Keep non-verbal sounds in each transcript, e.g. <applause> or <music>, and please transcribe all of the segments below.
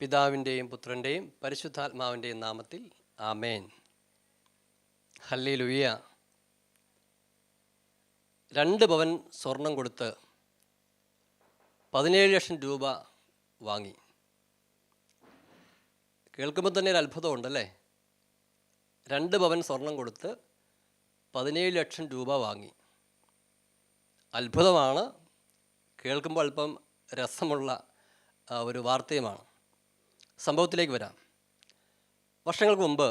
പിതാവിന്റെയും പുത്രന്റെയും പരിശുദ്ധാത്മാവിന്റെയും നാമത്തിൽ ആമേൻ. ഹല്ലി ലുയ്യ രണ്ട് പവൻ സ്വർണം കൊടുത്ത് പതിനേഴ് ലക്ഷം രൂപ വാങ്ങി. കേൾക്കുമ്പോൾ തന്നെ ഒരു അത്ഭുതമുണ്ടല്ലേ? രണ്ട് പവൻ സ്വർണം കൊടുത്ത് പതിനേഴ് ലക്ഷം രൂപ വാങ്ങി. അത്ഭുതമാണ്. കേൾക്കുമ്പോൾ അല്പം രസമുള്ള ഒരു വാർത്തയുമാണ്. സംഭവത്തിലേക്ക് വരാം. വർഷങ്ങൾക്ക് മുമ്പ്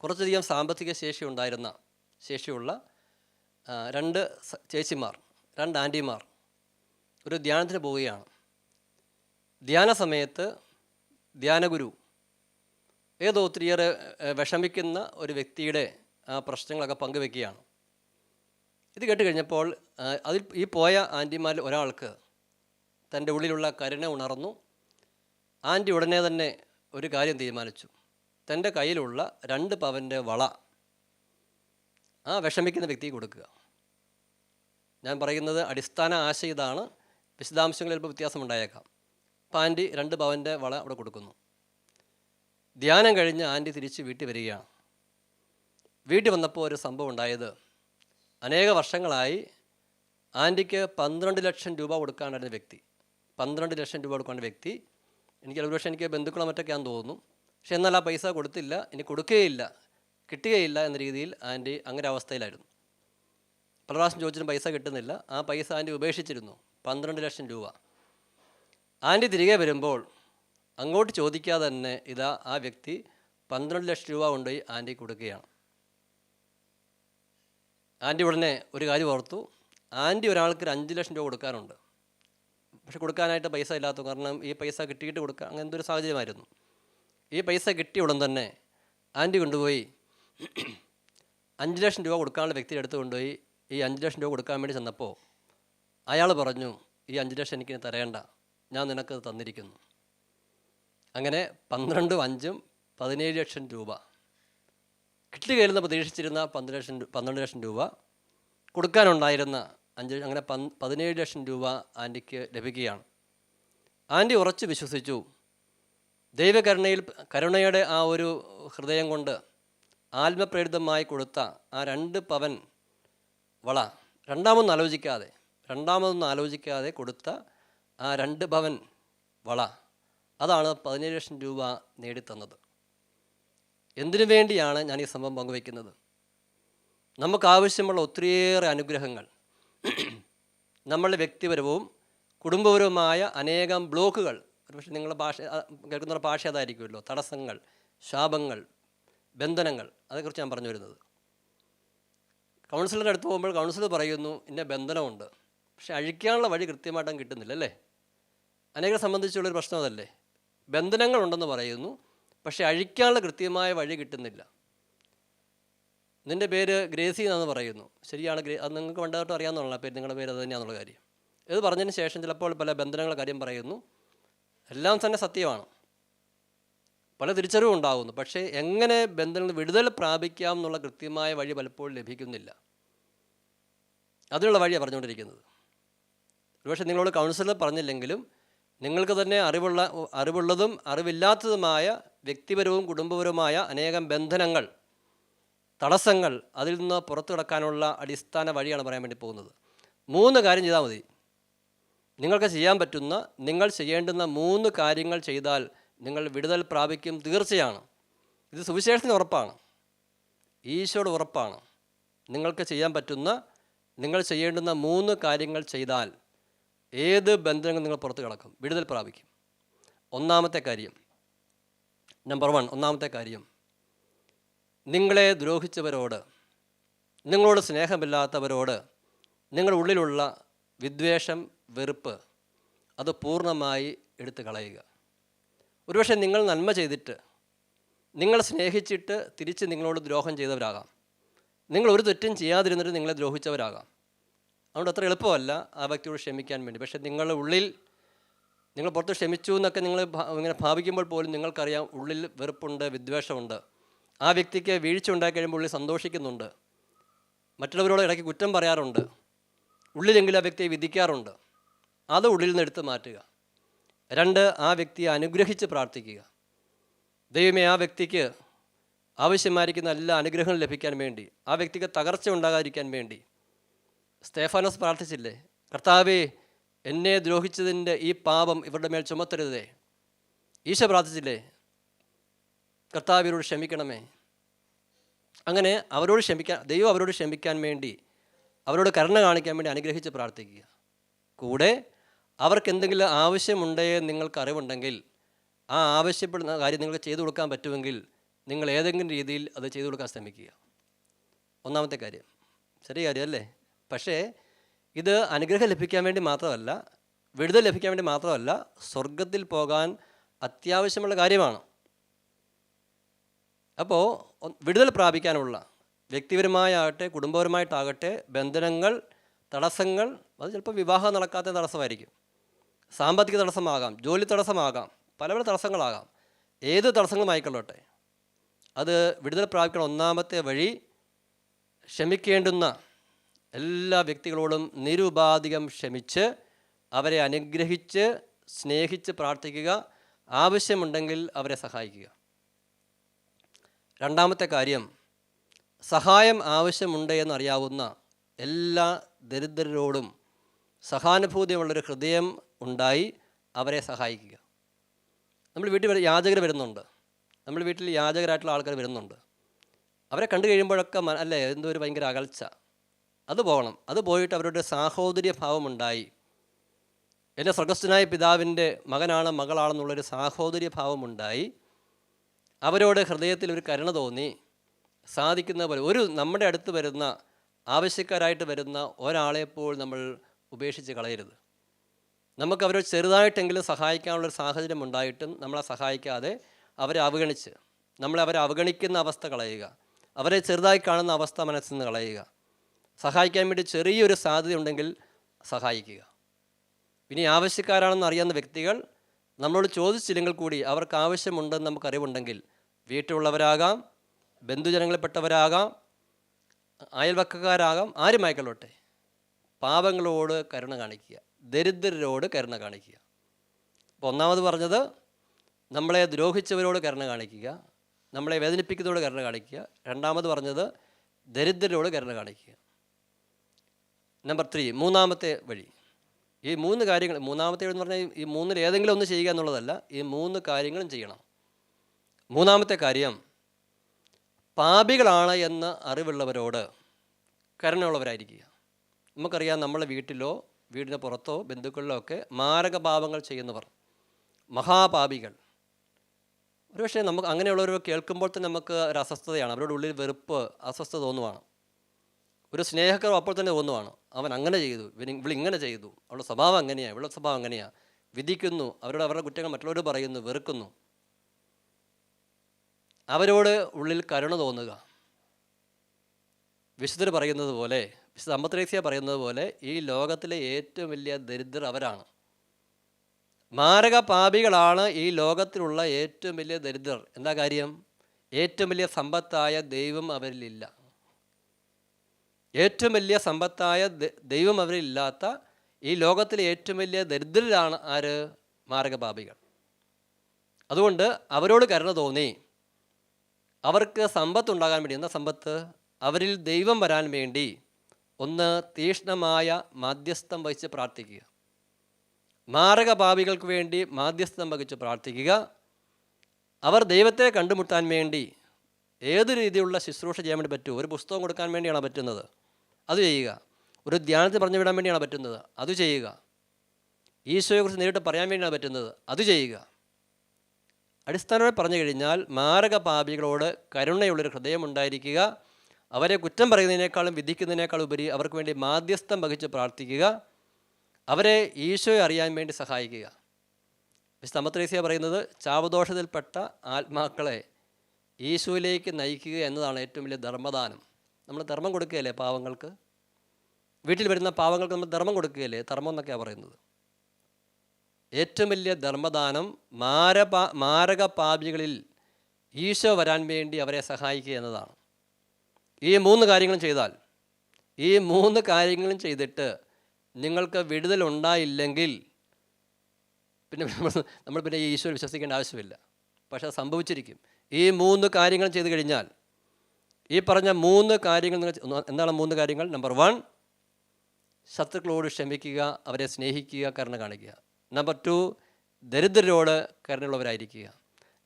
കുറച്ചധികം സാമ്പത്തിക ശേഷി ഉണ്ടായിരുന്ന ശേഷിയുള്ള രണ്ട് ചേച്ചിമാർ രണ്ട് ആന്റിമാർ ഒരു ധ്യാനത്തിന് പോവുകയാണ്. ധ്യാന സമയത്ത് ധ്യാനഗുരു ഏതോ ഒത്തിരിയേറെ വിഷമിക്കുന്ന ഒരു വ്യക്തിയുടെ ആ പ്രശ്നങ്ങളൊക്കെ പങ്കുവെക്കുകയാണ്. ഇത് കേട്ട് കഴിഞ്ഞപ്പോൾ അതിൽ ഈ പോയ ആന്റിമാരിൽ ഒരാൾക്ക് തന്റെ ഉള്ളിലുള്ള കരുണ ഉണർന്നു ആന്റി ഉടനെ തന്നെ ഒരു കാര്യം തീരുമാനിച്ചു. തന്റെ കയ്യിലുള്ള രണ്ട് പവന്റെ വള ആ വിഷമിക്കുന്ന വ്യക്തിക്ക് കൊടുക്കുക. ഞാൻ പറയുന്നത് അടിസ്ഥാന ആശയം ഇതാണ്. വിശദാംശങ്ങളിൽ ഇപ്പോൾ വ്യത്യാസമുണ്ടായേക്കാം. അപ്പം ആന്റി രണ്ട് പവന്റെ വള അവിടെ കൊടുക്കുന്നു. ധ്യാനം കഴിഞ്ഞ് ആന്റി തിരിച്ച് വീട്ടിൽ വരികയാണ്. വീട്ടിൽ വന്നപ്പോൾ ഒരു സംഭവം ഉണ്ടായത് അനേക വർഷങ്ങളായി ആന്റിക്ക് പന്ത്രണ്ട് ലക്ഷം രൂപ കൊടുക്കാനായിരുന്ന വ്യക്തി. പന്ത്രണ്ട് ലക്ഷം രൂപ കൊടുക്കേണ്ട വ്യക്തി എനിക്ക് ഒരുപക്ഷെ എനിക്ക് ബന്ധുക്കളോ മറ്റൊക്കെയാണെന്ന് തോന്നുന്നു. പക്ഷെ എന്നാൽ ആ പൈസ കൊടുത്തില്ല ഇനി കൊടുക്കുകയില്ല കിട്ടുകയില്ല എന്ന രീതിയിൽ ആന്റി അങ്ങനെ അവസ്ഥയിലായിരുന്നു. പല പ്രാവശ്യം ചോദിച്ചിട്ടും പൈസ കിട്ടുന്നില്ല. ആ പൈസ ആന്റി ഉപേക്ഷിച്ചിരുന്നു പന്ത്രണ്ട് ലക്ഷം രൂപ. ആന്റി തിരികെ വരുമ്പോൾ അങ്ങോട്ട് ചോദിക്കാതെ തന്നെ ഇതാ ആ വ്യക്തി പന്ത്രണ്ട് ലക്ഷം രൂപ കൊണ്ടുപോയി ആന്റി കൊടുക്കുകയാണ്. ആന്റി ഉടനെ ഒരു കാര്യം ഓർത്തു. ആന്റി ഒരാൾക്ക് ഒരു അഞ്ച് ലക്ഷം രൂപ കൊടുക്കാനുണ്ട് പക്ഷെ കൊടുക്കാനായിട്ട് പൈസ ഇല്ലാത്ത കാരണം ഈ പൈസ കിട്ടിയിട്ട് കൊടുക്കുക അങ്ങനത്തെ ഒരു സാഹചര്യമായിരുന്നു. ഈ പൈസ കിട്ടിയ ഉടൻ തന്നെ ആന്റി കൊണ്ടുപോയി അഞ്ച് ലക്ഷം രൂപ കൊടുക്കാനുള്ള വ്യക്തിയുടെ അടുത്ത് കൊണ്ടുപോയി. ഈ അഞ്ച് ലക്ഷം രൂപ കൊടുക്കാൻ വേണ്ടി ചെന്നപ്പോൾ അയാൾ പറഞ്ഞു ഈ അഞ്ച് ലക്ഷം എനിക്ക് തരേണ്ട. ഞാൻ നിനക്കത് തന്നിരിക്കുന്നു. അങ്ങനെ പന്ത്രണ്ടും അഞ്ചും പതിനേഴ് ലക്ഷം രൂപ. കിട്ടുകയില്ലെന്ന് പ്രതീക്ഷിച്ചിരുന്ന പന്ത്രണ്ട് ലക്ഷം പന്ത്രണ്ട് ലക്ഷം രൂപ കൊടുക്കാനുണ്ടായിരുന്ന അഞ്ച് അങ്ങനെ പന് പതിനേഴ് ലക്ഷം രൂപ ആന്റിക്ക് ലഭിക്കുകയാണ്. ആന്റി ഉറച്ചു വിശ്വസിച്ചു. ദൈവകരുണയിൽ കരുണയുടെ ആ ഒരു ഹൃദയം കൊണ്ട് ആത്മപ്രേരിതമായി കൊടുത്ത ആ രണ്ട് പവൻ വള രണ്ടാമൊന്നും ആലോചിക്കാതെ രണ്ടാമതൊന്നും ആലോചിക്കാതെ കൊടുത്ത ആ രണ്ട് പവൻ വള അതാണ് പതിനേഴ് ലക്ഷം രൂപ നേടിത്തന്നത്. എന്തിനു വേണ്ടിയാണ് ഞാൻ ഈ സംഭവം പങ്കുവയ്ക്കുന്നത് നമുക്ക് ആവശ്യമുള്ള ഒത്തിരിയേറെ അനുഗ്രഹങ്ങൾ <clears throat> നമ്മളുടെ വ്യക്തിപരവും കുടുംബപരവുമായ അനേകം ബ്ലോക്കുകൾ ഒരുപക്ഷെ നിങ്ങളുടെ ഭാഷ കേൾക്കുന്നവരുടെ കേൾക്കുന്ന ഭാഷ അതായിരിക്കുമല്ലോ. തടസ്സങ്ങൾ ശാപങ്ങൾ ബന്ധനങ്ങൾ അതേക്കുറിച്ച് ഞാൻ പറഞ്ഞു വരുന്നത്. കൗൺസിലറുടെ അടുത്ത് പോകുമ്പോൾ കൗൺസിലർ പറയുന്നു ഇന്ന ബന്ധനമുണ്ട്. പക്ഷെ അഴിക്കാനുള്ള വഴി കൃത്യമായിട്ടും കിട്ടുന്നില്ല അല്ലേ? അനേകരെ സംബന്ധിച്ചുള്ളൊരു പ്രശ്നം അതല്ലേ. ബന്ധനങ്ങളുണ്ടെന്ന് പറയുന്നു പക്ഷേ അഴിക്കാനുള്ള കൃത്യമായ വഴി കിട്ടുന്നില്ല. നിന്റെ പേര് ഗ്രേസി എന്നാണ് പറയുന്നു. ശരിയാണ് ഗ്രേ അത് നിങ്ങൾക്ക് പണ്ടായിട്ട് അറിയാമെന്നുള്ള പേര് നിങ്ങളുടെ പേര് അത് തന്നെയാണെന്നുള്ള കാര്യം. ഇത് പറഞ്ഞതിന് ശേഷം ചിലപ്പോൾ പല ബന്ധനങ്ങളെ കാര്യം പറയുന്നു. എല്ലാം തന്നെ സത്യമാണ്. പല തിരിച്ചറിവും ഉണ്ടാകുന്നു പക്ഷേ എങ്ങനെ ബന്ധങ്ങൾ വിടുതൽ പ്രാപിക്കാം എന്നുള്ള കൃത്യമായ വഴി പലപ്പോഴും ലഭിക്കുന്നില്ല. അതിനുള്ള വഴിയാണ് പറഞ്ഞുകൊണ്ടിരിക്കുന്നത്. ഒരുപക്ഷെ നിങ്ങളോട് കൗൺസിലർ പറഞ്ഞില്ലെങ്കിലും നിങ്ങൾക്ക് തന്നെ അറിവുള്ള അറിവുള്ളതും അറിവില്ലാത്തതുമായ വ്യക്തിപരവും കുടുംബപരവുമായ അനേകം ബന്ധനങ്ങൾ തടസ്സങ്ങൾ അതിൽ നിന്ന് പുറത്തു കിടക്കാനുള്ള അടിസ്ഥാന വഴിയാണ് പറയാൻ വേണ്ടി പോകുന്നത്. മൂന്ന് കാര്യം ചെയ്താൽ മതി. നിങ്ങൾക്ക് ചെയ്യാൻ പറ്റുന്ന നിങ്ങൾ ചെയ്യേണ്ടുന്ന മൂന്ന് കാര്യങ്ങൾ ചെയ്താൽ നിങ്ങൾ വിടുതൽ പ്രാപിക്കും തീർച്ചയാണ്. ഇത് സുവിശേഷത്തിന് ഉറപ്പാണ്. ഈശോയുടെ ഉറപ്പാണ്. നിങ്ങൾക്ക് ചെയ്യാൻ പറ്റുന്ന നിങ്ങൾ ചെയ്യേണ്ടുന്ന മൂന്ന് കാര്യങ്ങൾ ചെയ്താൽ ഏത് ബന്ധങ്ങൾ നിങ്ങൾ പുറത്ത് കിടക്കും? വിടുതൽ പ്രാപിക്കും. ഒന്നാമത്തെ കാര്യം നമ്പർ വൺ ഒന്നാമത്തെ കാര്യം നിങ്ങളെ ദ്രോഹിച്ചവരോട് നിങ്ങളോട് സ്നേഹമില്ലാത്തവരോട് നിങ്ങളുടെ ഉള്ളിലുള്ള വിദ്വേഷം വെറുപ്പ് അത് പൂർണമായി എടുത്തു കളയുക. ഒരുപക്ഷെ നിങ്ങൾ നന്മ ചെയ്തിട്ട് നിങ്ങൾ സ്നേഹിച്ചിട്ട് തിരിച്ച് നിങ്ങളോട് ദ്രോഹം ചെയ്തവരാകാം. നിങ്ങൾ ഒരു തെറ്റും ചെയ്യാതിരുന്നിട്ട് നിങ്ങളെ ദ്രോഹിച്ചവരാകാം. അതുകൊണ്ട് അത്ര എളുപ്പമല്ല ആ വ്യക്തിയോട് ക്ഷമിക്കാൻ വേണ്ടി. പക്ഷേ നിങ്ങളുടെ ഉള്ളിൽ നിങ്ങൾ പുറത്ത് ക്ഷമിച്ചു എന്നൊക്കെ നിങ്ങൾ ഇങ്ങനെ ഭാവിക്കുമ്പോൾ പോലും നിങ്ങൾക്കറിയാം ഉള്ളിൽ വെറുപ്പുണ്ട് വിദ്വേഷമുണ്ട്. ആ വ്യക്തിക്ക് വീഴ്ച ഉണ്ടായി ഉള്ളിൽ സന്തോഷിക്കുന്നുണ്ട്. മറ്റുള്ളവരോട് ഇടയ്ക്ക് കുറ്റം പറയാറുണ്ട്. ഉള്ളിലെങ്കിലും ആ വ്യക്തിയെ വിധിക്കാറുണ്ട്. അത് ഉള്ളിൽ നിന്ന് എടുത്ത് മാറ്റുക. രണ്ട് ആ വ്യക്തിയെ അനുഗ്രഹിച്ച് പ്രാർത്ഥിക്കുക. ദൈവമേ ആ വ്യക്തിക്ക് ആവശ്യമായിരിക്കുന്ന എല്ലാ അനുഗ്രഹങ്ങളും ലഭിക്കാൻ വേണ്ടി ആ വ്യക്തിക്ക് തകർച്ച ഉണ്ടാകാതിരിക്കാൻ വേണ്ടി. സ്തേഫാനോസ് പ്രാർത്ഥിച്ചില്ലേ? കർത്താവേ എന്നെ ദ്രോഹിച്ചതിന്റെ ഈ പാപം ഇവരുടെ മേൽ ചുമത്തരുതേ. ഈശോ പ്രാർത്ഥിച്ചില്ലേ? കർത്താവ് ഇവരോട് ക്ഷമിക്കണമേ. അങ്ങനെ അവരോട് ക്ഷമിക്കാൻ ദൈവം അവരോട് ക്ഷമിക്കാൻ വേണ്ടി അവരോട് കരുണ കാണിക്കാൻ വേണ്ടി അനുഗ്രഹിച്ച് പ്രാർത്ഥിക്കുക. കൂടെ അവർക്ക് എന്തെങ്കിലും ആവശ്യമുണ്ടേ നിങ്ങൾക്ക് അറിവുണ്ടെങ്കിൽ ആ ആവശ്യപ്പെടുന്ന കാര്യം നിങ്ങൾക്ക് ചെയ്തു കൊടുക്കാൻ പറ്റുമെങ്കിൽ നിങ്ങൾ ഏതെങ്കിലും രീതിയിൽ അത് ചെയ്തു കൊടുക്കാൻ ശ്രമിക്കുക. ഒന്നാമത്തെ കാര്യം ചെറിയ കാര്യമല്ലേ പക്ഷേ ഇത് അനുഗ്രഹം ലഭിക്കാൻ വേണ്ടി മാത്രമല്ല വിടുതൽ ലഭിക്കാൻ വേണ്ടി മാത്രമല്ല സ്വർഗത്തിൽ പോകാൻ അത്യാവശ്യമുള്ള കാര്യമാണ്. അപ്പോൾ വിടുതൽ പ്രാപിക്കാനുള്ള വ്യക്തിപരമായാകട്ടെ കുടുംബപരമായിട്ടാകട്ടെ ബന്ധനങ്ങൾ തടസ്സങ്ങൾ അത് ചിലപ്പോൾ വിവാഹം നടക്കാത്ത തടസ്സമായിരിക്കും. സാമ്പത്തിക തടസ്സമാകാം ജോലി തടസ്സമാകാം പല പല തടസ്സങ്ങളാകാം. ഏത് തടസ്സങ്ങളുമായിക്കൊള്ളട്ടെ? അത് വിടുതൽ പ്രാപിക്കുന്ന ഒന്നാമത്തെ വഴി ക്ഷമിക്കേണ്ടുന്ന എല്ലാ വ്യക്തികളോടും നിരുപാധികം ക്ഷമിച്ച് അവരെ അനുഗ്രഹിച്ച് സ്നേഹിച്ച് പ്രാർത്ഥിക്കുക. ആവശ്യമുണ്ടെങ്കിൽ അവരെ സഹായിക്കുക. രണ്ടാമത്തെ കാര്യം സഹായം ആവശ്യമുണ്ട് എന്നറിയാവുന്ന എല്ലാ ദരിദ്രരോടും സഹാനുഭൂതിയുള്ളൊരു ഹൃദയം ഉണ്ടായി അവരെ സഹായിക്കുക. നമ്മൾ വീട്ടിൽ യാചകർ വരുന്നുണ്ട്. നമ്മൾ വീട്ടിൽ യാചകരായിട്ടുള്ള ആൾക്കാർ വരുന്നുണ്ട്. അവരെ കണ്ടു കഴിയുമ്പോഴൊക്കെ അല്ലേ എന്തോ ഒരു ഭയങ്കര അകൽച്ച. അത് പോകണം. അത് പോയിട്ട് അവരുടെ സാഹോദര്യ ഭാവമുണ്ടായി എന്റെ സ്വർഗസ്ഥനായ പിതാവിന്റെ മകനാണ് മകളാണെന്നുള്ളൊരു സാഹോദര്യ ഭാവമുണ്ടായി അവരോട് ഹൃദയത്തിൽ ഒരു കരുണ തോന്നി. സാധിക്കുന്ന പോലെ ഒരു നമ്മുടെ അടുത്ത് വരുന്ന ആവശ്യക്കാരായിട്ട് വരുന്ന ഒരാളെപ്പോൾ നമ്മൾ ഉപേക്ഷിച്ച് കളയരുത്. നമുക്ക് അവരോട് ചെറുതായിട്ടെങ്കിലും സഹായിക്കാനുള്ളൊരു സാഹചര്യം ഉണ്ടായിട്ടും നമ്മളെ സഹായിക്കാതെ അവരെ അവഗണിച്ച് നമ്മളെ അവരെ അവഗണിക്കുന്ന അവസ്ഥ കളയുക. അവരെ ചെറുതായി കാണുന്ന അവസ്ഥ മനസ്സിൽ നിന്ന് കളയുക. സഹായിക്കാൻ വേണ്ടി ചെറിയൊരു സാധ്യത ഉണ്ടെങ്കിൽ സഹായിക്കുക. ഇനി ആവശ്യക്കാരാണെന്ന് അറിയാവുന്ന വ്യക്തികൾ നമ്മളോട് ചോദിച്ചില്ലെങ്കിൽ കൂടി അവർക്ക് ആവശ്യമുണ്ടെന്ന് നമുക്ക് അറിവുണ്ടെങ്കിൽ വീട്ടിലുള്ളവരാകാം ബന്ധുജനങ്ങളിൽപ്പെട്ടവരാകാം അയൽവക്കക്കാരാകാം ആരുമായിക്കൊള്ളട്ടെ പാപങ്ങളോട് കരുണ കാണിക്കുക ദരിദ്രരോട് കരുണ കാണിക്കുക. അപ്പോൾ ഒന്നാമത് പറഞ്ഞത് നമ്മളെ ദ്രോഹിച്ചവരോട് കരുണ കാണിക്കുക നമ്മളെ വേദനിപ്പിക്കുന്നതോട് കരുണ കാണിക്കുക. രണ്ടാമത് പറഞ്ഞത് ദരിദ്രരോട് കരുണ കാണിക്കുക. നമ്പർ ത്രീ മൂന്നാമത്തെ വഴി. ഈ മൂന്ന് കാര്യങ്ങൾ മൂന്നാമത്തെ എന്ന് പറഞ്ഞാൽ ഈ മൂന്നിൽ ഏതെങ്കിലും ഒന്ന് ചെയ്യുക എന്നുള്ളതല്ല ഈ മൂന്ന് കാര്യങ്ങളും ചെയ്യണം. മൂന്നാമത്തെ കാര്യം പാപികളാണ് എന്ന് അറിവുള്ളവരോട് കരുണയുള്ളവരായിരിക്കുക. നമുക്കറിയാം നമ്മളെ വീട്ടിലോ വീടിന് പുറത്തോ ബന്ധുക്കളിലോ ഒക്കെ മാരകഭാവങ്ങൾ ചെയ്യുന്നവർ മഹാപാപികൾ. ഒരുപക്ഷെ നമുക്ക് അങ്ങനെയുള്ളവർ കേൾക്കുമ്പോൾ തന്നെ നമുക്ക് ഒരു അസ്വസ്ഥതയാണ്. അവരുടെ ഉള്ളിൽ വെറുപ്പ് അസ്വസ്ഥത തോന്നുവാണ്. ഒരു സ്നേഹക്കുറവ് അപ്പോൾ തന്നെ തോന്നുവാണ്. അവൻ അങ്ങനെ ചെയ്തു ഇവൾ ഇങ്ങനെ ചെയ്തു. അവളുടെ സ്വഭാവം അങ്ങനെയാണ് ഇവളുടെ സ്വഭാവം അങ്ങനെയാണ് വിധിക്കുന്നു അവരോട് അവരുടെ കുറ്റങ്ങൾ മറ്റുള്ളവർ പറയുന്നു വെറുക്കുന്നു. അവരോട് ഉള്ളിൽ കരുണ തോന്നുക. വിശുദ്ധർ പറയുന്നത് പോലെ വിശുദ്ധ അമ്പത്രേസ്യ പറയുന്നത് പോലെ ഈ ലോകത്തിലെ ഏറ്റവും വലിയ ദരിദ്രർ അവരാണ്. മാരക പാപികളാണ് ഈ ലോകത്തിലുള്ള ഏറ്റവും വലിയ ദരിദ്രർ. എന്താ കാര്യം? ഏറ്റവും വലിയ സമ്പത്തായ ദൈവം അവരിലില്ല. ഏറ്റവും വലിയ സമ്പത്തായ ദൈവം അവരിലില്ലാത്ത ഈ ലോകത്തിലെ ഏറ്റവും വലിയ ദരിദ്രരാണ് ആര്? മാരകപാപികൾ. അതുകൊണ്ട് അവരോട് കരുണ തോന്നി. അവർക്ക് സമ്പത്ത് ഉണ്ടാകാൻ വേണ്ടി എന്താ സമ്പത്ത്? അവരിൽ ദൈവം വരാൻ വേണ്ടി ഒന്ന് തീഷ്ണമായ മാധ്യസ്ഥം വഹിച്ച് പ്രാർത്ഥിക്കുക. മാരക ഭാവികൾക്ക് വേണ്ടി മാധ്യസ്ഥം വഹിച്ച് പ്രാർത്ഥിക്കുക. അവർ ദൈവത്തെ കണ്ടുമുട്ടാൻ വേണ്ടി ഏത് രീതിയിലുള്ള ശുശ്രൂഷ ചെയ്യാൻ വേണ്ടി പറ്റുമോ? ഒരു പുസ്തകം കൊടുക്കാൻ വേണ്ടിയാണ് പറ്റുന്നത്? അത് ചെയ്യുക. ഒരു ധ്യാനത്തിൽ പറഞ്ഞു വിടാൻ വേണ്ടിയാണ് പറ്റുന്നത്? അത് ചെയ്യുക. ഈശോയെക്കുറിച്ച് നേരിട്ട് പറയാൻ വേണ്ടിയാണ് പറ്റുന്നത്? അത് ചെയ്യുക. അടിസ്ഥാനമായി പറഞ്ഞു കഴിഞ്ഞാൽ മാരക പാപികളോട് കരുണയുള്ളൊരു ഹൃദയമുണ്ടായിരിക്കുക. അവരെ കുറ്റം പറയുന്നതിനേക്കാളും വിധിക്കുന്നതിനേക്കാളും ഉപരി അവർക്ക് വേണ്ടി മാധ്യസ്ഥം വഹിച്ച് പ്രാർത്ഥിക്കുക. അവരെ ഈശോയെ അറിയാൻ വേണ്ടി സഹായിക്കുക. വിശുദ്ധ പറയുന്നത് ചാവദോഷത്തിൽപ്പെട്ട ആത്മാക്കളെ ഈശോയിലേക്ക് നയിക്കുക എന്നതാണ് ഏറ്റവും വലിയ ധർമ്മദാനം. നമ്മൾ ധർമ്മം കൊടുക്കുകയല്ലേ പാവങ്ങൾക്ക്? വീട്ടിൽ വരുന്ന പാവങ്ങൾക്ക് നമ്മൾ ധർമ്മം കൊടുക്കുകയല്ലേ? ധർമ്മം എന്നൊക്കെയാണ് പറയുന്നത്. ഏറ്റവും വലിയ ധർമ്മദാനം മാരപാ മാരക പാപികളിൽ ഈശോ വരാൻ വേണ്ടി അവരെ സഹായിക്കുക എന്നതാണ്. ഈ മൂന്ന് കാര്യങ്ങളും ചെയ്താൽ ഈ മൂന്ന് കാര്യങ്ങളും ചെയ്തിട്ട് നിങ്ങൾക്ക് വിടുതൽ ഉണ്ടായില്ലെങ്കിൽ പിന്നെ നമ്മൾ പിന്നെ ഈ ഈശോയിൽ വിശ്വസിക്കേണ്ട ആവശ്യമില്ല. പക്ഷെ അത് സംഭവിച്ചിരിക്കും. ഈ മൂന്ന് കാര്യങ്ങൾ ചെയ്തു കഴിഞ്ഞാൽ ഈ പറഞ്ഞ മൂന്ന് കാര്യങ്ങൾ നിങ്ങൾ എന്താണ് മൂന്ന് കാര്യങ്ങൾ? നമ്പർ വൺ ശത്രുക്കളോട് ക്ഷമിക്കുക അവരെ സ്നേഹിക്കുക കരുണ കാണിക്കുക. നമ്പർ ടു ദരിദ്രരോട് കരുണയുള്ളവരായിരിക്കുക.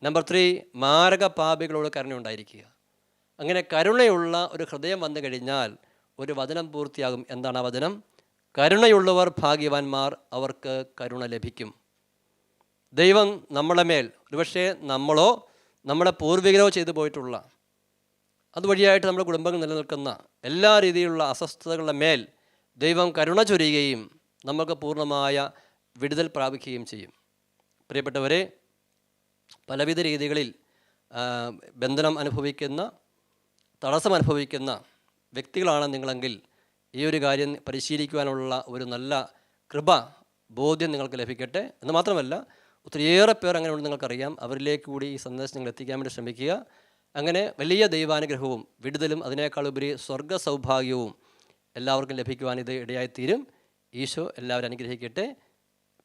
നമ്പർ ത്രീ മാരക പാപികളോട് കരുണയുണ്ടായിരിക്കുക. അങ്ങനെ കരുണയുള്ള ഒരു ഹൃദയം വന്നു കഴിഞ്ഞാൽ ഒരു വചനം പൂർത്തിയാകും. എന്താണ് ആ വചനം? കരുണയുള്ളവർ ഭാഗ്യവാന്മാർ അവർക്ക് കരുണ ലഭിക്കും. ദൈവം നമ്മളെ മേൽ ഒരുപക്ഷെ നമ്മളോ നമ്മുടെ പൂർവികരോ ചെയ്തു പോയിട്ടുള്ള അതുവഴിയായിട്ട് നമ്മുടെ കുടുംബങ്ങൾ നിലനിൽക്കുന്ന എല്ലാ രീതിയിലുള്ള അസ്വസ്ഥതകളുടെ മേൽ ദൈവം കരുണ ചൊരിയുകയും നമുക്ക് പൂർണമായ വിടുതൽ പ്രാപിക്കുകയും ചെയ്യും. പ്രിയപ്പെട്ടവരെ പലവിധ രീതികളിൽ ബന്ധനം അനുഭവിക്കുന്ന തടസ്സം അനുഭവിക്കുന്ന വ്യക്തികളാണ് നിങ്ങളെങ്കിൽ ഈ ഒരു കാര്യം പരിശീലിക്കുവാനുള്ള ഒരു നല്ല കൃപ ബോധ്യം നിങ്ങൾക്ക് ലഭിക്കട്ടെ. എന്ന് മാത്രമല്ല ഒത്തിരിയേറെ പേർ അങ്ങനെ ഉണ്ട് നിങ്ങൾക്കറിയാം. അവരിലേക്ക് കൂടി ഈ സന്ദേശം നിങ്ങൾ എത്തിക്കാൻ വേണ്ടി ശ്രമിക്കുക. അങ്ങനെ വലിയ ദൈവാനുഗ്രഹവും വിടുതലും അതിനേക്കാളുപരി സ്വർഗ സൗഭാഗ്യവും എല്ലാവർക്കും ലഭിക്കുവാൻ ഇത് ഇടയായിത്തീരും. ഈശോ എല്ലാവരും അനുഗ്രഹിക്കട്ടെ.